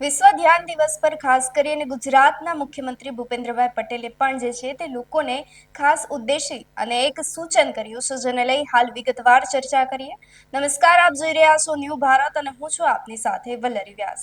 વિશ્વ ધ્યાન દિવસ પર ખાસ કરીને ગુજરાતના મુખ્યમંત્રી ભૂપેન્દ્રભાઈ પટેલે પણ જે છે તે લોકોને ખાસ ઉદ્દેશી અને એક સૂચન કર્યું છે, જેને લઈ હાલ વિગતવાર ચર્ચા કરીએ. નમસ્કાર, આપ જોઈ રહ્યા છો ન્યૂ ભારત અને હું છું આપની સાથે વલ્લરી વ્યાસ.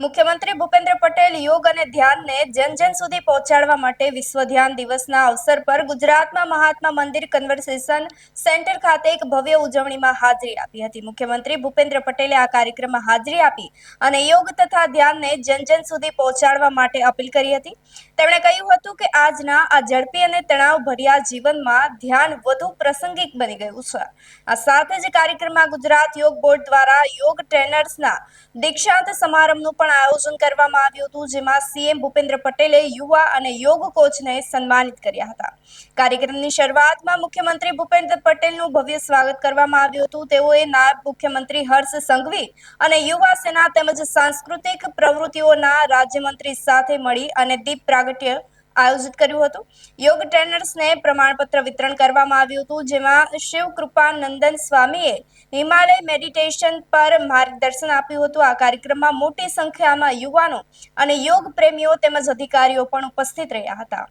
મુખ્યમંત્રી ભૂપેન્દ્ર પટેલ યોગ અને ધ્યાનને જન જન સુધી પહોંચાડવા માટે વિશ્વ ધ્યાન દિવસના અવસર પર ગુજરાતમાં મહાત્મા મંદિર કન્વર્સેશન સેન્ટર ખાતે એક ભવ્ય ઉજવણીમાં હાજરી આપી હતી. મુખ્યમંત્રી ભૂપેન્દ્ર પટેલે આ કાર્યક્રમમાં હાજરી આપી અને યોગ તથા ધ્યાનને જન જન સુધી પહોંચાડવા માટે અપીલ કરી હતી. તેમણે કહ્યું હતું કે આજના આ ઝડપી અને તણાવભર્યા જીવનમાં ધ્યાન વધુ પ્રાસંગિક બની ગયું છે. આ સાથે જ કાર્યક્રમમાં ગુજરાત યોગ બોર્ડ દ્વારા યોગ ટ્રેનર્સના દીક્ષાંત સમારંભનું પણ આયોજન કરવામાં આવ્યું હતું, જેમાં સીએમ ભૂપેન્દ્ર પટેલે યુવા અને યોગ કોચને સન્માનિત કર્યા હતા. કાર્યક્રમની શરૂઆતમાં મુખ્યમંત્રી ભૂપેન્દ્ર પટેલનું ભવ્ય સ્વાગત કરવામાં આવ્યું હતું. તેઓએ નાયબ મુખ્યમંત્રી હર્ષ સંઘવી અને યુવા સેના તેમજ સાંસ્કૃતિક પ્રવૃત્તિઓના રાજ્યમંત્રી સાથે મળી અને દીપ પ્રાગટ્ય આયોજિત કર્યું હતું. યોગ ટ્રેનર્સને પ્રમાણપત્ર વિતરણ કરવામાં આવ્યું હતું, જેમાં શિવ કૃપાનંદન સ્વામીએ હિમાલય મેડિટેશન પર માર્ગદર્શન આપ્યું હતું. આ કાર્યક્રમમાં મોટી સંખ્યામાં યુવાનો અને યોગ પ્રેમીઓ તેમજ અધિકારીઓ પણ ઉપસ્થિત રહ્યા હતા.